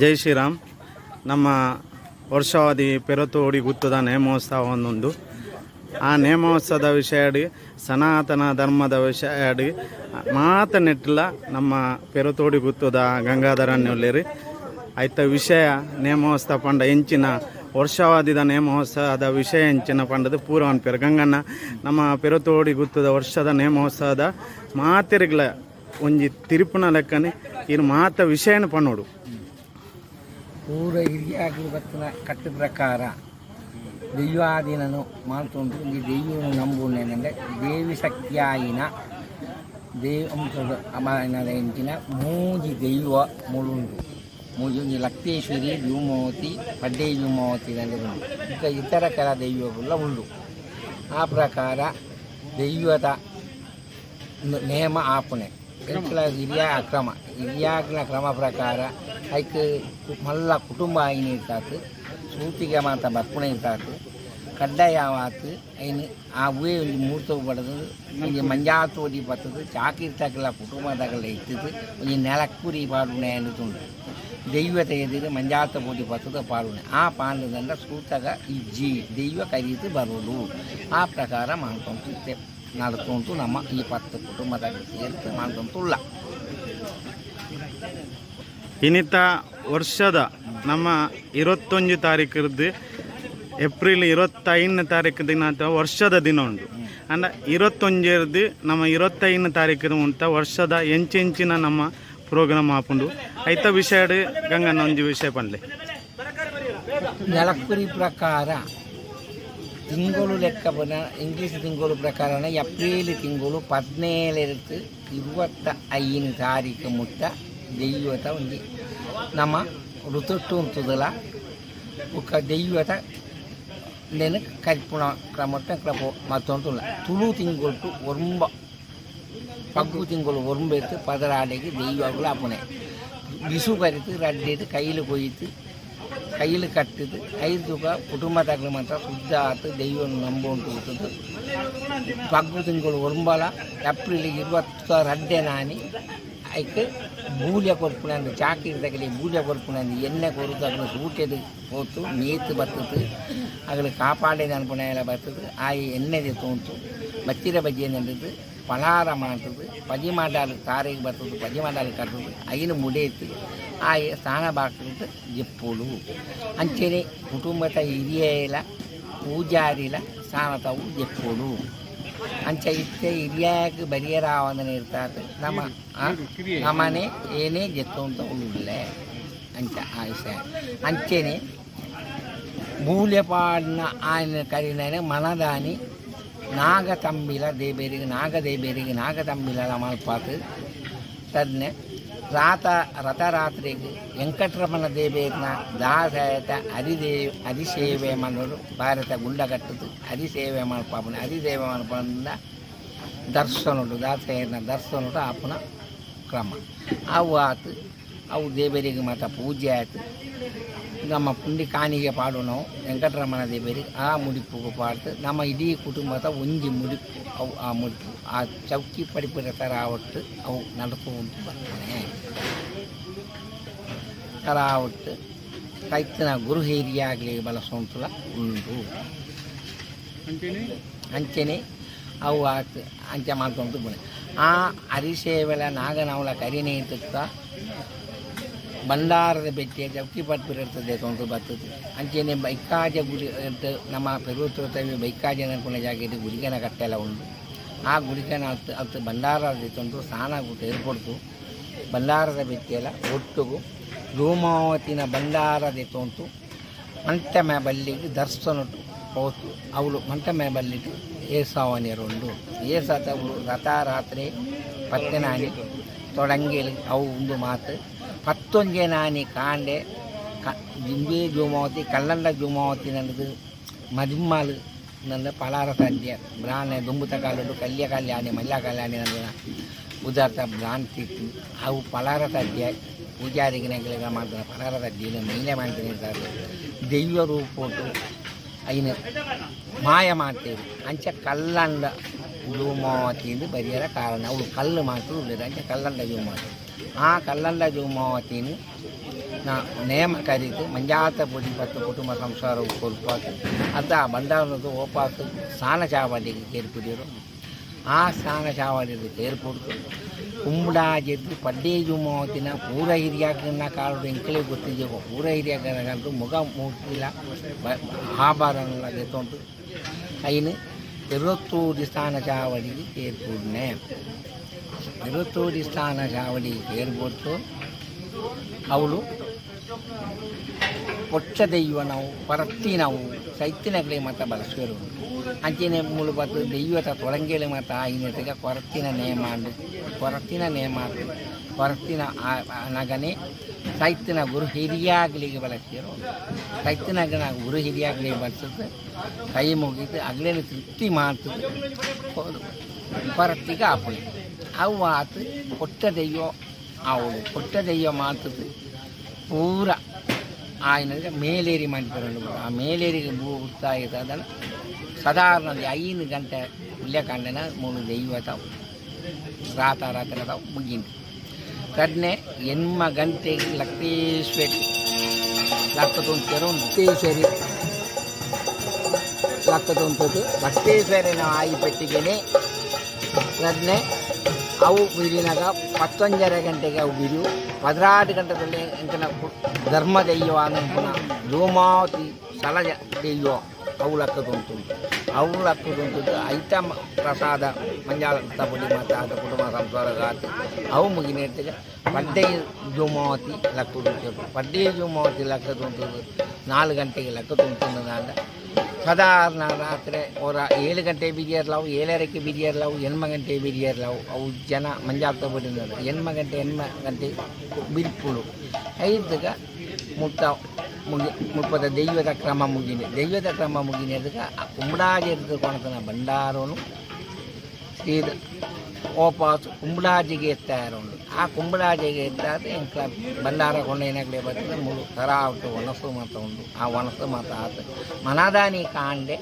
ಜೈ ಶ್ರೀರಾಮ್. ನಮ್ಮ ವರ್ಷಾವಧಿ ಪೆರತೋಡಿ ಗುತ್ತದ ನೇಮೋತ್ಸವ ಒಂದೊಂದು ಆ ನೇಮೋತ್ಸವದ ವಿಷಯ ಅಡಿ, ಸನಾತನ ಧರ್ಮದ ವಿಷಯ ಅಡಿ ಮಾತನೆಟ್ಟಿಲ್ಲ ನಮ್ಮ ಪೆರತೋಡಿ ಗುತ್ತದ ಗಂಗಾಧರನ್ನುಳ್ಳಿರಿ ಆಯ್ತ ವಿಷಯ ನೇಮೋತ್ಸವ ಪಂಡ ಎಂಚಿನ ವರ್ಷಾವಧಿದ ನೇಮೋತ್ಸವದ ವಿಷಯ ಎಂಚಿನ ಪಂಡದ ಪೂರ್ವನ್ ಪೇರು ಗಂಗಣ್ಣ. ನಮ್ಮ ಪೆರತೋಡಿ ಗುತ್ತದ ವರ್ಷದ ನೇಮೋತ್ಸವದ ಮಾತೆರಿಗಳ ಒಂಜಿ ತಿರುಪಿನ ಲೆಕ್ಕನೆ, ಇನ್ನು ಮಾತ ವಿಷಯನ ಪನ್ನೋಡು ಪೂರ ಹಿರಿಯಾಗಿ ಬತ್ತಿನ ಕಟ್ಟ ಪ್ರಕಾರ ದೈವಾಧೀನನು ಮಾಡ್ತು ಈ ದೈವನು ನಂಬುನೇನೆಂದರೆ ದೇವಿ ಶಕ್ತಿಯಾಯಿನ ದೇವ ಅಂಶದ ಎಂಚಿನ ಮೂಜಿ ದೈವ ಮುಳುಂಡು ಮೂಜಿ ಲಕ್ತೇಶ್ವರಿ ವ್ಯೂಮವತಿ ಪಡ್ಡೆ ವ್ಯೂಮವತಿ ಈಗ ಇತರ ಕೆಲ ದೈವಗಳ ಉಂಡು ಆ ಪ್ರಕಾರ ದೈವದ ನೇಮ ಆಪಣೆ ಎಂಕ್ಲ ಹಿರಿಯ ಕ್ರಮ ಹಿರಿಯಾಗಿನ ಕ್ರಮ ಪ್ರಕಾರ ಐಕ್ ಮಲ್ಲ ಕುಟುಂಬ ಆಯ್ನ ಇರ್ತಾತು ಸೂತಿಗೆ ಮಾತ ಬರ್ಪಣೆ ಇರ್ತಾತು ಕಡ್ಡಾಯ ಆತು ಐನು ಆ ಉವೆ ಒಂದು ಮೂರ್ತ ಬಡದು ಒಂದು ಮಂಜಾತು ಒಡಿ ಬರ್ತದೆ ಚಾಕಿರ್ತಾಗಲ್ಲ ಕುಟುಂಬದಾಗಲ್ಲ ಇರ್ತದೆ ಒಂದು ನೆಲಕ್ಕುರಿ ಪಾಡುಣೆ ಅನ್ನುತ್ತುಂಟು ದೈವತೆ ಎದುರು ಮಂಜಾತ ಪೋಟಿ ಬರ್ತದೆ ಪಾಡುಣೆ ಆ ಪಾಂಡದಂಡ ಸೂತಗ ಈ ಜಿ ದೈವ ಕರೀತು ಬರೋದು ಆ ಪ್ರಕಾರ ಮಾಡ್ಕೊಂತು ನಡ್ಕೊಂತು ನಮ್ಮ ಈ ಪತ್ತು ಕುಟುಂಬದ ಸೇರ್ತು ಮಾಡ್ಕೊಂತುಳ್ಳ ಇನ್ನಿತ ವರ್ಷದ ನಮ್ಮ ಇರುವತ್ತೊಂದು ತಾರೀಕರದ್ದು ಏಪ್ರಿಲ್ ಇರುವತ್ತೈದನೇ ತಾರೀಕು ದಿನ ಅಥವಾ ವರ್ಷದ ದಿನ ಉಂಟು. ಅಂಡ ಇರುವತ್ತೊಂಜರದ್ದು ನಮ್ಮ ಇರುವತ್ತೈದನೇ ತಾರೀಕು ಉಂಟ. ವರ್ಷದ ಎಂಚೆಂಚಿನ ನಮ್ಮ ಪ್ರೋಗ್ರಾಮ್ ಹಾಕೊಂಡು ಐತ ವಿಷಯ ಗಂಗನ ಒಂದು ವಿಷಯ ಪಂಡ್ಲೆ ಪ್ರಕಾರ ತಿಂಗಳು ಲೆಕ್ಕ ಬನ ಇಂಗ್ಲೀಷ್ ತಿಂಗಳು ಪ್ರಕಾರನ ಏಪ್ರಿಲ್ ತಿಂಗಳು ಪದಿನೇಳರಕ್ಕೆ ಇರುವತ್ತ ಐನ ತಾರೀಕು ಮುಟ್ಟ ದೈವತ ಒಂದು ನಮ್ಮ ಋತುಟ್ಟು ಉಂಟದಲ್ಲ ಒಕ್ಕ ದೈವತ ನೆನ ಕಲ್ಪುಣ ಕ್ರಮಟ್ಟ ಕ್ರಮ ಮತ್ತೊಂದು ತುಳು ತಿಂಗಳು ಒರ್ಂಬ ಪಗ್ಗು ತಿಂಗಳು ಒರ್ಂಬೆತ್ತು ಪದರಾಡೆಗೆ ದೈವಗಳು ಅಪ್ಪನೆ ಬಿಸು ಕರಿತು ರಡ್ಡೆದು ಕೈಲು ಕೊಯ್ತು ಕೈಲು ಕಟ್ಟಿದ್ದು ಐದು ತೂಕ ಕುಟುಂಬದಾಗಲು ಮಾತ್ರ ಶುದ್ಧ ಆತು ದೈವವನ್ನು ನಂಬುವಂಟು ಹುಟ್ಟದು ಪಗ್ಗು ತಿಂಗಳು ಒರ್ಂಬಲ ಏಪ್ರಿಲಿಗೆ ಇರುವತ್ತು ರಡ್ಡೆ ನಾನಿ ಐಕೆ ಬೂಲ್ಯ ಕೊರ್ಪುಣಂದು ಚಾಕಿರ್ದಾಗಲಿ ಬೂಲ್ಯ ಕೊರ್ಪುಣಂದು ಎಣ್ಣೆ ಕೊರುದು ಅಗಲು ಊಟದ ಹೋತು ಮೇತು ಬರ್ತದೆ ಅಗಲು ಕಾಪಾಡೆ ನೆನಪುಣ ಎಲ್ಲ ಬರ್ತದೆ ಆ ಎಣ್ಣೆದೆ ತೋಂತು ಬಚ್ಚಿರ ಬಜ್ಜಿ ನಡೆದು ಪಲಾರ ಮಾಡ್ತದೆ ಪಜಿ ಮಾಡಾಲು ತಾರಿಗೆ ಬರ್ತದೆ ಪಜಿ ಮಾಡಾಲು ಕರ್ತದೆ ಐನು ಮುಡೇತು ಆ ಸ್ನಾನ ಬಾಕ್ತದೆ ಜಪ್ಪುಲು ಅಂಚೆನೆ ಕುಟುಂಬದ ಹಿರಿಯಲ ಪೂಜಾರಿಲ ಸ್ನಾನ ತಾವು ಜಪ್ಪುಲು ಅಂಚ ಇತ್ತೆ ಹಿರಿಯಾಗ ಬರಿಯರಾವಂದನೆ ಇರ್ತಾರೆ ನಮ್ಮ ಆ, ನಮ್ಮನೆ ಏನೇ ಜತ್ತು ಅಂತ ಉಳ್ಳೆ ಅಂಚ ಆ ವಿಷಯ ಅಂಚೆನೆ ಮೂಲ್ಯಪಾಡಿನ ನಾಗ ತಂಬಿಲ ದೇಬೆರೆಗ್ ನಾಗ தேபேரிக்கு ನಾಗ தம்பில அம்மாள் பார்த்து ರಾತ, ರಥರಾತ್ರಿಗೆ ವೆಂಕಟರಮಣ ದೇಬೇರಿನ ದಾಸಯತ ಅರಿದೇ ಅರಿಸೇವೆ ಮಾಡೋರು ಭಾರತ ಗುಂಡ ಕಟ್ಟದು ಅರಿಸೇವೆ ಮಾಡ್ಪಾಪನ ಅರಿಸೇವೆ ಮಾಡ್ಕೊಂಡ ದರ್ಶನಡು ದಾಸಯರ್ನ ದರ್ಶನಡು ಆಪನ ಕ್ರಮ. ಅವು ಆತು, ಅವು ದೇವರಿಗೆ ಮಾತ್ರ ಪೂಜೆ ಆಯಿತು. ನಮ್ಮ ಪುಂಡಿ ಕಾಣಿಗೆ ನಾವು ವೆಂಕಟರಮಣ ದೇವರಿಗೆ ಆ ಮುಡಿಪು ಪಾಡ್ತು ನಮ್ಮ ಇಡೀ ಕುಟುಂಬದ ಒಂಜಿ ಮುಡಿಪು ಅವು ಆ ಮುಡಿಪು ಆ ಚೌಕಿ ಪಡಿಪಿರ ಥರ ಒಟ್ಟು ಅವು ನಡ್ಕೊಂಡು ಬರ್ತಾನೆ ಥರ ಒಟ್ಟು ಕೈತನ ಗುರು ಹಿರಿಯಾಗಲಿ ಬಳಸುವಂತಲ ಉಂಟು ಅಂಚೆನೆ ಅವು ಆತು ಅಂಚೆ ಮಾಡ್ಕೊಂಡು ಬನ್ನಿ ಆ ಅರಿಸೇವೆಲ ನಾಗನವಳ ಕರಿನೇ ಇರ್ತಕ್ಕ ಭಂಡಾರದ ಬೆಟ್ಟಿಯ ಚೌಕಿ ಪಟ್ಟಿರುತ್ತದೆ ತೊಂದು ಬರ್ತದೆ. ಅಂಚೆನೆ ಬೈಕಾಜ ಗುಡಿ ನಮ್ಮ ಪೆರುತ್ತವಿ ಬೈಕಾಜ ಅನ್ಕೊಂಡ ಜಾಗ ಇದು, ಗುಡಿಗನ ಕಟ್ಟೆಲ್ಲ ಉಂಟು. ಆ ಗುಡಿಗನ ಹತ್ತು ಹತ್ತು ಭಂಡಾರದ ತೊಂದು ಸ್ನಾನ ಏರ್ಪಡ್ತು. ಭಂಡಾರದ ಬೆಟ್ಟಿಯೆಲ್ಲ ಒಟ್ಟುಗು ಧೂಮಾವತಿನ ಭಂಡಾರದ ತೊಂತು ಮಂಟಮೆ ಬಲ್ಲಿಗೆ ದರ್ಶನಟ್ಟು ಹೋತು. ಅವಳು ಮಂಟಮೆ ಬಲ್ಲಿಟ್ಟು ಏಸಾವನಿಯರುಂಡು ಏಸಾತ ಅವಳು ರಥರಾತ್ರಿ ಪತ್ತೆನಾನಿ ತೊಡಂಗಿಲ್ ಅವು ಒಂದು ಮಾತು. ಪತ್ತೊಂಜೆನಾನಿ ಕಾಂಡೆ ಕ ಜಿಂಬೆ ಜೂಮಾವತಿ ಕಲ್ಲಂಡ ಜೂಮಾವತಿ ನನ್ನದು ಮದಿಮ್ಮಾಲು ನನ್ನ ಪಲಾರ ಸದ್ಯ ಬ್ರಾಹ್ಮಣ ದುಂಬುತ ಕಾಲುಡು ಕಲ್ಯ ಕಲ್ಯಾಣಿ ಮಲ್ಲ ಕಲ್ಯಾಣಿ ನನ್ನ ಉದಾರ್ಥ ಬ್ರಾನ್ ತಿಟ್ಟು ಅವು ಪಲಾರ ಸದ್ಯ ಪೂಜಾರಿಗಿನಗಳಿಗೆ ಮಾಡ್ತಾರೆ ಪಲಾರ ಸದ್ಯ ಮೈಲೆ ಮಾಡ್ತೀನಿ ದೈವ ರೂಪೋಟು ಅಯ್ಯ ಮಾಯ ಮಾಡ್ತೇವೆ ಅಂಚ ಕಲ್ಲಂಡ ಜೀವ ಮಾವತಿಯಿಂದ ಕಾರಣ. ಅವಳು ಕಲ್ಲು ಮಾತ್ರ ಉಳಿದಂತೆ ಕಲ್ಲಂಡ ಜೀವಮಾವತಿ ಆ ಕಲ್ಲಂಡ ಜೀವಮಾವತಿಯನ್ನು ನಾ ನೇಮ ಕರೀತು ಮಂಜಾತ ಪೂಜೆ ಮತ್ತು ಕುಟುಂಬ ಸಂಸಾರ ಕೊಲ್ಪಾತು. ಅಂತ ಬಂಡಾರದ್ದು ಓಪಾತು ಸ್ನಾನ ಚಾವಡಿಗೆ ಸೇರ್ಪಿಡಿರು ಆ ಸ್ನಾನ ಚಾವಡಿಗೆ ಸೇರ್ಪುಡ್ತು ಕುಂಬಡ ಗೆದ್ದು ಪಡ್ಡೆ ಜುಮಾವತಿನ ಪೂರ ಹಿರಿಯಾಕನ್ನ ಕಾಲದ ಎಂಕಲೇ ಗೊತ್ತಿದ್ದೀವೋ. ಪೂರ ಹಿರಿಯಾಕಂದು ಮುಗ ಮೂರ್ತಿಲ್ಲ ಆಭರಣಗಳ ಗೆತ್ತುಂಟು ಅಯ್ಯನು இருபத்தோரு ஜாவடிக்கு தேர் போடினேன் இருபத்தோரு ಸ್ಥಾನ ಜಾವಡಿಗೆ ತೇರು ಅವಳು ಪೊಚ್ಚ ದೆಯ್ಯ ನಾವು ಪರತ್ತಿ ನಾವು ಸೈತ್ತಿನಗಳೇ ಮಾತ್ರ ಬಳಸೋರು ಅಂಚೆನೆ ಮೂಲ ಬತ್ತು ದೈವತ ತೊಡಂಗೇಳಿ ಮತ ಐನತೆಗೆ ಕೊರತ್ತಿನ ಕೊರತಿನ ನೇಮ ನೇಮಾಂಡು ಬರ್ತಿನ ನಗನೆ ಸೈತಿನ ಗುರು ಹಿರಿಯಾಗಲಿಗೆ ಬಳಸ್ತಿರೋ ಸೈತ್ತಿನಾಗ ನಾವು ಗುರು ಹಿರಿಯಾಗಲಿಗೆ ಬಳಸಿದ್ದು ಕೈ ಮುಗಿದು ಅಗ್ಲೇನು ತೃಪ್ತಿ ಮಾಡ್ತದೆ ಪರತ್ತಿಗೆ ಆಪಳಿ ಅವು ಆತು ಕೊಟ್ಟ ದೆಯ್ಯೋ ಅವಳು ಕೊಟ್ಟ ದೆಯ್ಯೋ ಮಾಡ್ತದೆ ಪೂರ ಆಯ್ನಂದ್ರೆ ಮೇಲೇರಿ ಮಾಡಿ ಬರಲು ಆ ಮೇಲೇರಿಗೆ ಹೋಗ್ತಾ ಇದ್ದದನ್ನು ಸಾಧಾರಣ ಐದು ಗಂಟೆ ಉಲ್ಲೇಖಾಂಡನ ಮೂರು ದೈವ ಅದಾವು ರಾತ ರಾತ್ರಿ ಅದಾವು ಮುಗಿಂದು ಕಡ್ನೆ ಎನ್ಮ ಗಂಟೆಗೆ ಲಕ್ಷ್ಮೀಶ್ವರಿ ಲಕ್ಕದೊಂದು ಲಕ್ಷ್ಮೀಶ್ವರಿ ಲಕ್ಕದೊಂದು ಲಕ್ಷ್ಮೇಶ್ವರಿನ ಆಯಿ ಪೆಟ್ಟಿಗೆನೆ ಕಡ್ನೆ ಅವು ಬಿರಿನಾಗ ಪತ್ತೊಂಜರೆ ಗಂಟೆಗೆ ಅವು ಬಿರಿವು. ಪದಿನಾರು ಗಂಟೆದಲ್ಲಿ ಇಂಕನ ಧರ್ಮ ದೆಯ್ಯವ ಅಂಕನ ಧೂಮಾವತಿ ಸಲಜ ದೆಯ್ಯೋ ಅವು ಲೆಕ್ಕದುಂಟು ಅವು ಲೆಕ್ಕದುಂಟು ಐಟಮ್ ಪ್ರಸಾದ ಮಂಜಾಳ ತಪಡಿ ಮತ್ತು ಆದ ಕುಟುಂಬ ಸಂಸಾರಗಾತ ಅವು ಮುಗಿನೇರ್ತಿಗೆ ಪಡ್ಡೆ ಜೂಮಾವತಿ ಲೆಕ್ಕದುಂಟು ಪಡ್ಡೆ ಜೂಮಾವತಿ ಲೆಕ್ಕದುಂಟು ನಾಲ್ಕು ಗಂಟೆಗೆ ಲೆಕ್ಕದುಂಟು ನಾಡ ಸಾಧಾರಣ ರಾತ್ರಿ ಅವರ ಏಳು ಗಂಟೆ ಬಿರಿಯರ್ಲಾವು ಏಳರಕ್ಕೆ ಬಿರಿಯರ್ಲಾವು ಎನ್ಮ ಗಂಟೆ ಬಿರಿಯರ್ಲಾವು ಅವು ಜನ ಮಂಜಾತ ಬಿಡಿದ್ರು ಎನ್ಮ ಗಂಟೆ ಎನ್ಮ ಗಂಟೆ ಬಿರ್ಪುಳು ಐದಗ ಮುಟ್ಟ ಮುಪ್ಪದ ದೈವದ ಕ್ರಮ ಮುಗಿನಿ. ದೈವದ ಕ್ರಮ ಮುಗಿನೆದಗ ಕುಂಬಡಾಜಿ ಇರ್ತದೆ ಕೊಣತನ ಭಂಡಾರನು ಶ್ರೀ ಓಪಾಸು ಕುಂಬಳಾಜಿಗೆ ಎತ್ತಾರೆ ಉಂಡು ಆ ಕುಂಬಳಾಜಿಗೆ ಎತ್ತಾದ ಭಂಡಾರ ಬಂಡಾರ ಕೊಂಡೇನಾಗಲೇ ಬರ್ತದೆ, ಮುಳು ಥರ ಒಣಸು ಮಾತ ಉಂಡು ಆ ಒಣಸು ಮಾತ ಆತ. ಮನಾದಾನಿ ಕಾಂಡೆ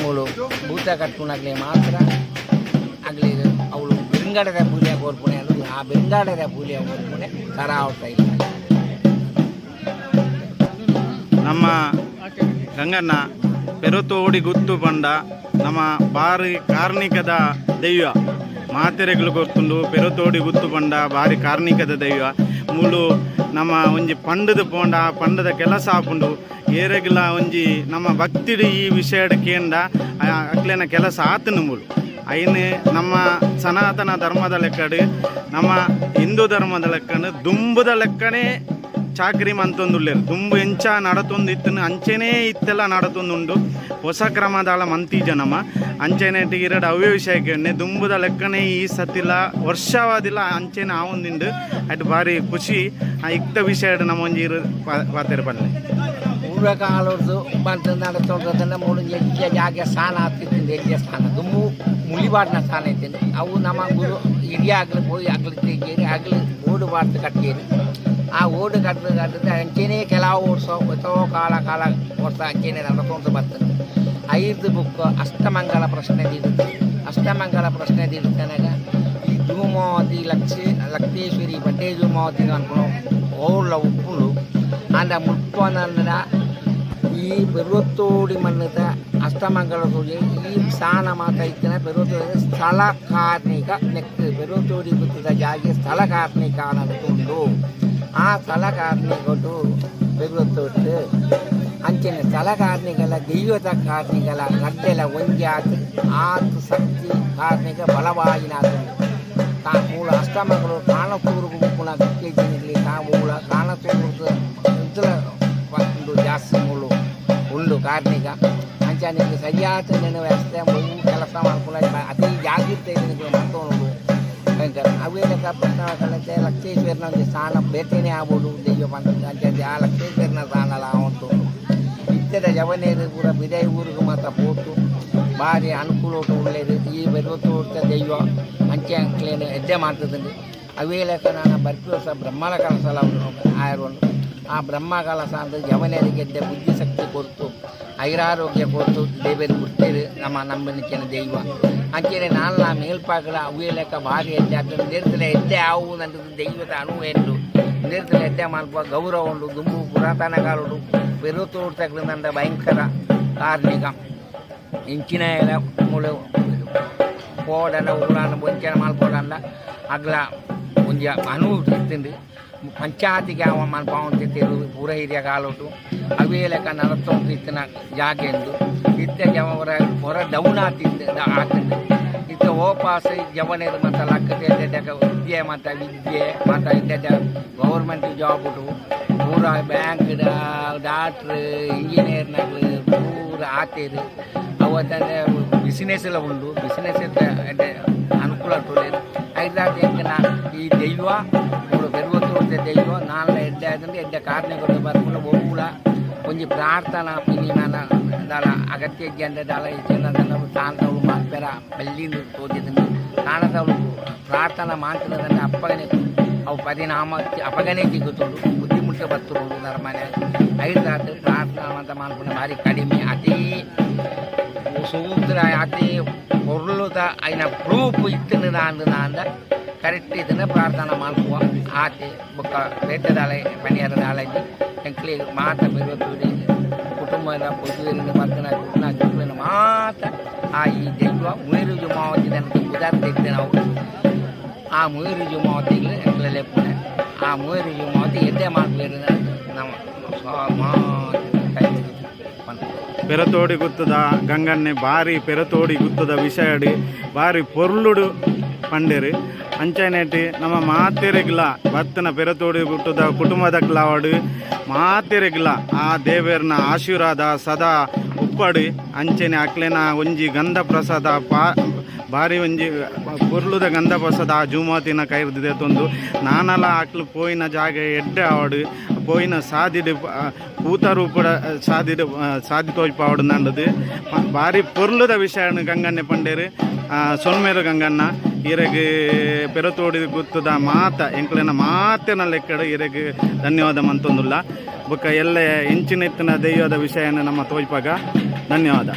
ಮುಳು ಭೂತ ಕಟ್ಕೊಂಡಾಗಲೇ ಮಾತ್ರ ಆಗಲಿ ಅವಳು ಬೆಂಗಡದ ಪೂಜೆ ಕೋರ್ಪುಣೆ ಅದು ಆ ಬೆಂಗಡದ ಪೂಜೆ ಕೋರ್ಪುಣೆ ಥರ ಔಟ ಇಲ್ಲ. ನಮ್ಮ ಗಂಗಣ್ಣ ಪೆರುತೋಡಿ ಗುತ್ತು ಬಂಡ ನಮ್ಮ ಬಾರಿ ಕಾರ್ಣಿಕದ ದೈವ. ಮಾತೆರೆಗಳು ಗೊತ್ತುಂಡು, ಪೆರುತೋಡಿ ಗುತ್ತು ಬಂಡ ಬಾರಿ ಕಾರ್ಣಿಕದ ದೈವ. ಮೂಲು ನಮ್ಮ ಒಂಜಿ ಪಂಡದ ಪೋಂಡ ಪಂಡದ ಕೆಲಸ ಆಪುಂಡು. ಏರೆಗಿಲ ಒಂಜಿ ನಮ್ಮ ಭಕ್ತಿಡು ಈ ವಿಷಯಡ್ ಕೇಂದ ಅಕ್ಲೇನ ಕೆಲಸ ಆತನು ಮೂಲು. ಐನ್ ನಮ್ಮ ಸನಾತನ ಧರ್ಮದ ಲೆಕ್ಕಡು, ನಮ್ಮ ಹಿಂದೂ ಧರ್ಮದ ಲೆಕ್ಕನು ದುಂಬದ ಲೆಕ್ಕನೇ ಚಾಕ್ರಿ ಅಂತೊಂದುಳ್ಳೇರು ತುಂಬ ಎಂಚ ನಡತೊಂದು ಇತ್ತು ಅಂಚೆನೇ ಇತ್ತೆಲ್ಲ ನಡತೊಂದುಂಡು. ಹೊಸ ಕ್ರಮದಾಳ ಮಂತಿ ಜನಮ. ಅಂಚೆನೆ ಇರಡು ಅವೇ ವಿಷಯಕ್ಕೆ ದುಂಬುದ ಲೆಕ್ಕನೆ ಈ ಸತ್ತಿಲ್ಲ ವರ್ಷವಾದಿಲ್ಲ ಅಂಚೆನೆ ಆವೊಂದಿಂಡು. ಅಟ್ ಬಾರಿ ಖುಷಿ. ಆ ಇಕ್ತ ವಿಷಯ ನಮ್ಮ ಒಂಜಿ ಇರು ಪಾತೆರ ಪಲ್ಲೆ ಪೂರ್ವಕಾಲದ್ದು ಬಂತು ನಡತೊಂಡ್ರದನ್ನ ಮೂರು ಎಜ್ಜೆ ಜಾಗ ಸ್ಥಾನ ಆಗ್ತಿತ್ತು ಎಜ್ಜೆ ಸ್ಥಾನ ದುಮ್ಮು ಮುಳಿಬಾಡಿನ ಸ್ಥಾನ ಇತ್ತು ಅವು ನಮ್ಮ ಗುರು ಹಿರಿಯ ಆಗ್ಲಿ ಹೋಗಿ ಆಗ್ಲಿ ತೆಗೀರಿ ಆಗ್ಲಿ ಮೂಡು ಬಾಡ್ದು ಕಟ್ಟೇರಿ ಆ ಓಡು ಕಟ್ಟದ ಕಟ್ಟದ ಅಂಚೆನೇ ಕೆಲವು ಓಡಿಸೋ ಎಷ್ಟೋ ಕಾಲ ಕಾಲ ಓಡ್ಸ ಅಂಚೆನೆ ನಡ್ಕೊಂಡು ಬರ್ತದೆ. ಐದು ಬುಕ್ ಅಷ್ಟಮಂಗಲ ಪ್ರಶ್ನೆ ದಿಡುತ್ತೆ ಅಷ್ಟಮಂಗಲ ಪ್ರಶ್ನೆ ದಿಡುತ್ತನಾಗ ಈ ಧೂಮಾವತಿ ಲಕ್ಷ್ಮಿ ಲಕ್ಷ್ಮೇಶ್ವರಿ ಬಟ್ಟೆ ಧೂಮಾವತಿ ಅನ್ಕೊಂಡು ಓಳ್ಳ ಉಪ್ಪುಳು ಅಂದ ಮುಪ್ಪನಂದ್ರ ಈ ಬೆರುವತ್ತೋಡಿ ಮಣ್ಣದ ಅಷ್ಟಮಂಗಲ ಸೂರ್ಯ ಈ ಸ್ಥಾನ ಮಾತ್ರ ಇತ್ತಿನ ಬೆರುವತ್ತೋಡಿ ಸ್ಥಳ ಕಾರ್ಮಿಕ ನೆಕ್ಸ್ಟ್ ಬೆರುವತ್ತೋಡಿ ಬಿತ್ತಿದ ಜಾಗ ಸ್ಥಳ ಕಾರ್ಮಿಕ ಅನ್ನೋದು ಆ ಸ್ಥಳ ಕಾರ್ಮಿಕಟ್ಟು ಅಂಚಿನ ಕಾರ್ಮಿಕಲ ದೈವದ ಕಾರ್ಮಿಕಲ ನಡ್ಡೆಲ ಒಂಜಿ ಆತು ಆತು ಶಕ್ತಿ ಕಾರ್ಮಿಕ ಬಲವಾಗಿನಾತು ಕಾ ಮೂಲ ಅಷ್ಟಮಗಳು ಕಾಣತೂರು ಗುಣ ಗಟ್ಟಿಗೆ ತಾವು ಕಾಣತೂರು ಇದ್ರ ಒಂದು ಜಾಸ್ತಿ ಮೂಳು ಉಳ್ಳು ಕಾರ್ನಿಗ. ಅಂಚಾನಿಗೆ ಸರಿಯಾದ ನೆನವೆ ಅಷ್ಟೇ ಕೆಲಸ ಮಾಡ್ಕೊಂಡು ಅತಿ ಜಾಗೃತೆ ಮಾಡ್ಕೊಂಡು ಭಯಂಕರ ಅವೇನ ಪ್ರಶ್ನೆ ಕಲಿತೆ ಲಕ್ಷೇಶ್ವರನ ಒಂದು ಸ್ಥಾನ, ಬೇಟೆನೇ ಆಗ್ಬೋದು ದೈವ ಬಂದ ಅಂಚೆ ಆ ಲಕ್ಷೇಶ್ವರನ ಸ್ಥಾನ ಅಲ್ಲ ಉಂಟು ಇತ್ತರ ಜವನೇರು ಪೂರ ಬಿದೈ ಊರಿಗೆ ಮಾತ್ರ ಪೋಟು ಭಾರಿ ಅನುಕೂಲ ಉಂಟು ಒಳ್ಳೆಯದು ಈ ಬರುವತ್ತು ಉಂಟ ದೈವ ಅಂಚೆ ಅಂಕ್ಲೇನು ಎದ್ದೆ ಮಾಡ್ತದಂడి ಅವೇ ಲೆಕ್ಕ ನಾನು ಬರ್ತಿ ವರ್ಷ ಬ್ರಹ್ಮನ ಕಲಸಲ ಆಯರು ಆ ಬ್ರಹ್ಮ ಕಲಸ ಅಂದ್ರೆ ಜವನೇರಿಗೆ ಎದ್ದೆ ಬುದ್ಧಿ ಶಕ್ತಿ ಕೊಡ್ತು. ಐರಾರೋಗ್ಯ கோத்து தேவர் ಬಿಡ್ತೇವೆ ನಮ ನಂಬಲಿಕ್ಕಿನ தெய்வம் ಅಂಚೆನೆ ನಾಲ್ನ ಮೇಲ್ಪಾಕಲ ಅವೇ அவையிலக்க வாரி எத்தாட்டும் நேரத்தில் எத்தே ஆகுதுன்றது ಆವುದಂತ ದೈವದ ಅನುವು ಎಂದು ನಿರ್ದಲ ಹೆಜ್ಜೆ ಮಲ್ಪ ಗೌರವ புராதன ಕಾಲುಡು ಪೆರುತೋಡ್ತಕ್ಕಂಥ ಭಯಂಕರ ಕಾರ್ಮಿಕ. ಇಂಚಿನ ಮುಳು ಕೋಡನ ಉಗುಳನ ಬೊಂಚನ ಮಲ್ಪೋಡಂದ ಅಗ್ಲ ಒಂಜಿ ಅನುವು ಇತ್ತಿಂದು ಪಂಚಾಯತಿಗೆ ಮಲ್ಪ ತಿತ್ತಿರು ಪೂರ ಹಿರಿಯ ಕಾಲೋಟು ಅವೇ ಲೆಕ್ಕ ನಲವತ್ತೊಂದು ಇತ್ತಿನ ಜಾಗ ಎಂದು. ಇತ್ತ ಜವರ ಹೊರ ಡೌನ್ ಆತಿದ್ದ ಆತಿಂದು. ಇತ್ತ ಓಪಾಸ್ ಜವನೇರು ಮತ್ತು ಲಕ್ಕತೆ ವಿದ್ಯೆ ಮತ್ತು ವಿದ್ಯೆ ಮತ್ತು ಇದ್ದ ಗೌರ್ಮೆಂಟ್ ಜಾಬ್ ಪೂರ ಬ್ಯಾಂಕ್ ಡಾಕ್ಟ್ರ್ ಇಂಜಿನಿಯರ್ನಾಗ್ಲು ಪೂರ ಆತೇರು. ಅವತ್ತಂದ್ರೆ ಬಿಸಿನೆಸ್ ಎಲ್ಲ ಉಂಡು. ಬಿಸಿನೆಸ್ ಅನುಕೂಲ ಆಗ್ತದೆ ಎಂಕನ ಈ ದೈವ తెలియదు నాలుగు ఎడ్డ అవుతుంది ఎడ్డ కార్మికుడు బతుకులు ఒప్పుల కొంచెం ప్రార్థన పిలిమాన ದಾಳ ಅಗತ್ಯ ಇದ್ದಂತೆ ದಾಳ ಹೆಚ್ಚಿನದನ್ನು ತಾಂತವು ಮಾಡ್ತಾರ ಬೆಲ್ಲಿಂದು ತೋದಿದ್ದನ್ನು ತಾಣದವರು ಪ್ರಾರ್ಥನೆ ಮಾಡ್ತಿರೋದನ್ನು ಅಪ್ಪಗನೆ ಅವು ಪರಿಣಾಮ ಅಪಗನೆ ಸಿಗುತ್ತೋಡು ಬುದ್ಧಿಮುಟ್ಟ ಬರ್ತೋಡು ಧರ್ಮನೆ. ಐದು ರಾತ್ರಿ ಪ್ರಾರ್ಥನೆ ಅಂತ ಮಾಡ್ಕೊಂಡು ಭಾರಿ ಕಡಿಮೆ ಸುಗಂಧ ಅತಿ ಹೊರ್ಲು ತ ಐನ ಗ್ರೂಪ್ ಇತ್ತಂದು ನಾಂದು ನಾಂದ ಕರೆಕ್ಟ್ ಇದನ್ನ ಪ್ರಾರ್ಥನೆ ಮಾಡ್ಕುವ ಆತಿ ಬೊಕ್ಕ ಬೇಟದಾಳೆ ಮನೆಯದ ಆಳಂಜಿ ಎಂಕ್ಲಿ ಮಾತ ಬೆರಬೇಡಿ ಕುಟುಂಬದ ಪುದುವಿನ ಮಕ್ಕಳ ಕುಟುಂಬ ಜೀವನ ಮಾತ ಆ ಈ ದೈವ ಮುಯಿರು ಜುಮಾವತಿ ನನಗೆ ಉದಾಹರಣೆ ಇದ್ದೆ ನಾವು ಆ ಮುಯಿರು ಜುಮಾವತಿಗಳು ಎಂಕ್ಲಲ್ಲೇ ಪುಣೆ ಆ ಮುಯಿರು ಜುಮಾವತಿ ಎದ್ದೇ ಮಾಡ್ಬೇಡಿ ನಮ್ಮ ಮಾತು ಪೆರತೋಡಿ ಗುತ್ತದ ಗಂಗನ್ನೆ ಬಾರಿ ಪೆರತೋಡಿ ಗುತ್ತದ ವಿಷಯಡಿ ಬಾರಿ ಪೊರ್ಲುಡು ಪಂಡೇರಿ. ಅಂಚನೆಟ್ಟಿ ನಮ್ಮ ಮಾತೆರೆಗ್ಲ ಭತ್ತನ ಪೆರತೋಡಿ ಗುಟ್ಟದ ಕುಟುಂಬದ ಕ್ಲಾವಡು ಮಾತೆರೆಗ್ಲ ಆ ದೇವೇರ್ನ ಆಶೀರ್ವಾದ ಸದಾ ಉಪ್ಪಡಿ, ಅಂಚನೆ ಅಕ್ಲೆನ ಒಂಜಿ ಗಂಧ ಪ್ರಸಾದ ಪಾ ಬಾರಿ ಒಂಜಿ ಪೊರ್ಲುದ ಗಂಧ ಬಸದ ಆ ಜೂಮಾತಿನ ಕೈರ್ದಿದೆ ತೊಂದು. ನಾನಲ ಅಕ್ಲು ಪೋಯಿನ ಜಾಗ ಎಡ್ಡೆ ಆವಡು, ಪೋಯಿನ ಸಾದಿಡು ಕೂತರು ಕೂಡ ಸಾದಿಡು ಸಾದಿ ತೋಜ್ಪಾವಡು ನಂಡದು. ಬಾರಿ ಪೊರ್ಲುದ ವಿಷಯ ಗಂಗನ್ನೆ ಪಂಡೇರು. ಸೊನ್ಮೇರು ಗಂಗಣ್ಣ ಇರೆಗ್ ಪೆರತೋಡಿದ ಗುತ್ತದ ಮಾತ ಎಂಕ್ಲೆನ ಮಾತಿನ ಲೆಕ್ಕಡ ಇರೆಗ್ ಧನ್ಯವಾದ ಮಂತೊಂದುಲ್ಲ. ಬುಕ್ಕ ಎಲ್ಲ ಎಂಚಿನೆತ್ತಿನ ದೈವದ ವಿಷಯನ ನಮ್ಮ ತೋಯ್ಪಾಗ, ಧನ್ಯವಾದ.